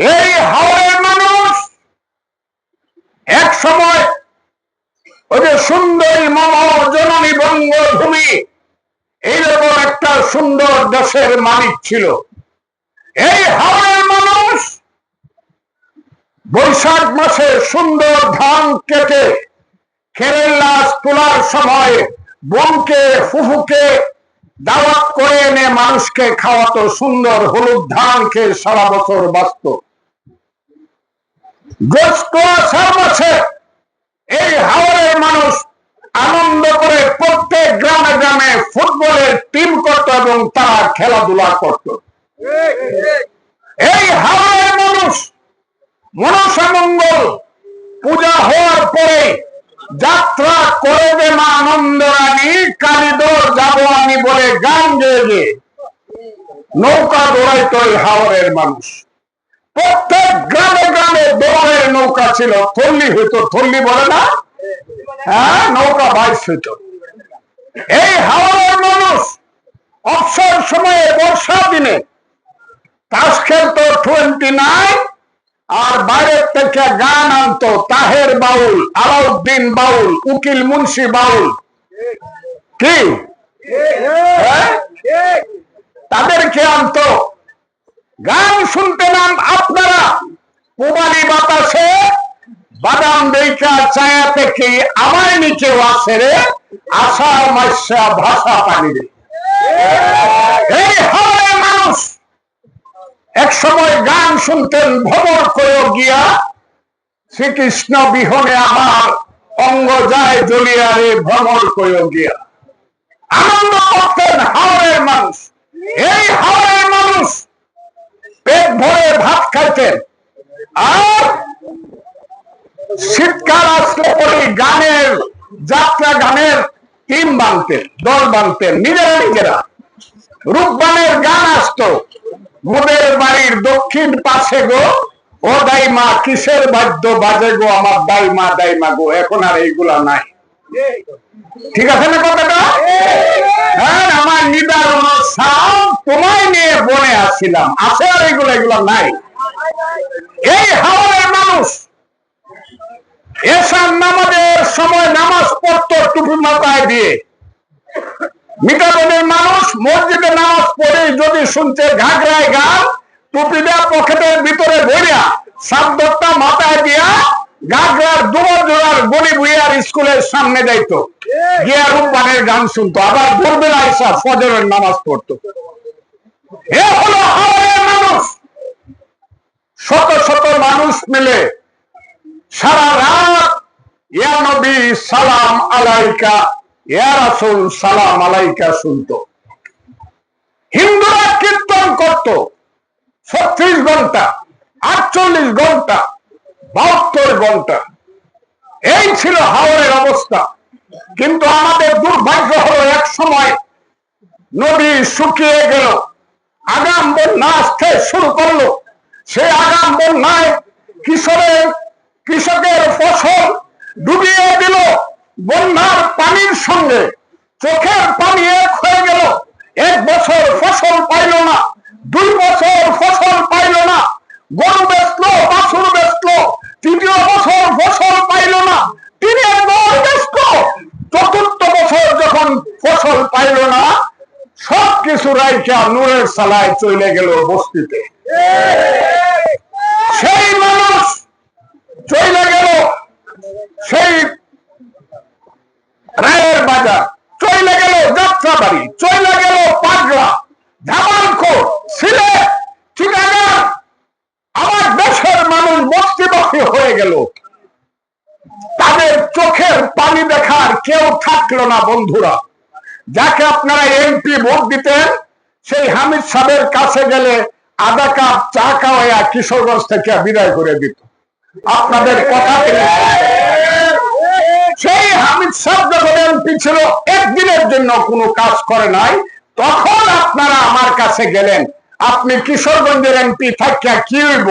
এই হাওড়ের মানুষ এক সময় ওই যে সুন্দরী মম জননী বঙ্গভূমি এইরকম একটা সুন্দর দেশের মালিক ছিল। এই হাওড়ের মানুষ বৈশাখ মাসে সুন্দর ধান কেটে খেরের লাশ তোলার সময় বোনকে, ফুফুকে দাওয়াত করে এনে মানুষকে খাওয়াতো সুন্দর হলুদ ধান খেয়ে সারা বছর বাঁচত। মাসে এই হাওড়ের মানুষ আনন্দ করে প্রত্যেক গ্রামে গ্রামে ফুটবলের টিম করত এবং তারা খেলাধুলা করত। এই হাওড়ের পূজা হওয়ার পরে যাত্রা করবে মা আনন্দ রানী কালিদর যাব আমি বলে গান গেয়ে নৌকা দৌড়াইতো এই হাওড়ের মানুষ। প্রত্যেক গ্রামে গ্রামে দৌড়ের নৌকা ছিল থল্লি হইতো থল্লি বলে না? হ্যাঁ নৌকা বাইশ হইত। এই হাওড়ের মানুষ অবসর সময়ে বর্ষা দিনে তাস খেলতো টোয়েন্টি নাইন আর বাইরের থেকে গান আনতো তাহের বাউল আলাউদ্দিন বাউল উকিল মুন্সি বাউল। কি? হ্যাঁ? তাদেরকে আনতো গান শুনতে নাম আপনারা। পুবালি বাতাসে বাদাম দেখা ছায়া থেকে আমায় নিচে আসে রে আশা মাসা ভাষা পানি মানুষ এক সময় গান শুনতেন ভ্রমণ করে গিয়া শ্রীকৃষ্ণ বিহনে আমার অঙ্গ যায় জ্বলিয়ারে ভ্রমণ করে গিয়া। আনন্দ করতেন হাওড়ের মানুষ এই হাওড়ের মানুষ পেট ভরে ভাত খাইতেন আর শীতকাল আসলে পরে গানের যাত্রা, গানের টিম বানতেন দল বানতেন নিজেরা নিজেরা। রূপবানের গান আসতো মোদের বাড়ির দক্ষিণ পাশে গো, ও দাইমা কিসের বাদ্য বাজে গো, আমার দাইমা দাইমা গো, এখন আর এইগুলা নাই। ঠিক আছে না কথাটা? হ্যাঁ আমার নিদারুণ সাম তোমায় নিয়ে বনে আসছিলাম। আছে আর এগুলো এগুলো নাই। এই হাওড়ের মানুষ, এসার নামাজের সময় নামাজ পড়তো টুপি মাথায় দিয়ে। মিটাবনের মানুষ মসজিদে নামাজ পড়ে যদি শুনছে ঘাগরায় গান, টুপি দেওয়া পকেটের ভিতরে ভরিয়া সাবদত্তা মাথায় দিয়া ঘাগরার দুবার জোড়ার গলি বুইয়ার স্কুলের সামনে যাইতো। গিয়া রূপবানের গান শুনতো, আবার ভোরবেলা এসা ফজরের নামাজ পড়তো। এ হলো হাওড়ের মানুষ। শত শত মানুষ মিলে সারা রাত, ইয়া নবী সালাম আলাইকা, ইয়া রাসূল সালাম আলাইকা শুনতো। হিন্দুরা কীর্তন করত, ছত্রিশ ঘণ্টা, আটচল্লিশ ঘণ্টা, বাহাত্তর ঘণ্টা। এই ছিল হাওড়ের অবস্থা। কিন্তু আমাদের দুর্ভাগ্য হলো এক সময় নদী শুকিয়ে গেল, আগাম বন্যা আসতে শুরু করল। সেই আগাম বন্যায় কিশোরের কৃষকের ফসল ডুবিয়ে দিল বন্যার পানির সঙ্গে। চোখের পানি এক হয়ে গেল। এক বছর ফসল পাইল না। দুই বছর ফসল পাইল না। গরু বেচলো, বাছুর বেচলো। তৃতীয় বছর ফসল পাইল না। তিনি একবার বেচলো চতুর্থ বছর যখন ফসল পাইল না সব কিছু রাইখা নূরের সালায় চলে গেল বস্তিতে সেই মানুষ চলে গেল সেই বাজার চলে গেল যাত্রাবাড়ি চলে গেল পাগলা ধামালখোর সিলেট, ঠিকানা? আমার দেশের মানুষ বস্তিবাসী হয়ে গেল। তাদের চোখের পানি দেখার কেউ থাকল না, বন্ধুরা। যাকে আপনারা এমপি ভোট দিতেন, সেই হামিদ সাহেবের কাছে গেলে আধা কাপ চা খাওয়াইয়া কিশোরগঞ্জ থেকে বিদায় করে দিত। আপনাদের কথা হামিদ সাহেব যখন ছিল একদিনের জন্য কোনো কাজ করে নাই, তখন আপনারা আমার কাছে গেলেন। আপনি কিশোরগঞ্জের এমপি থাকিয়া কি হইব?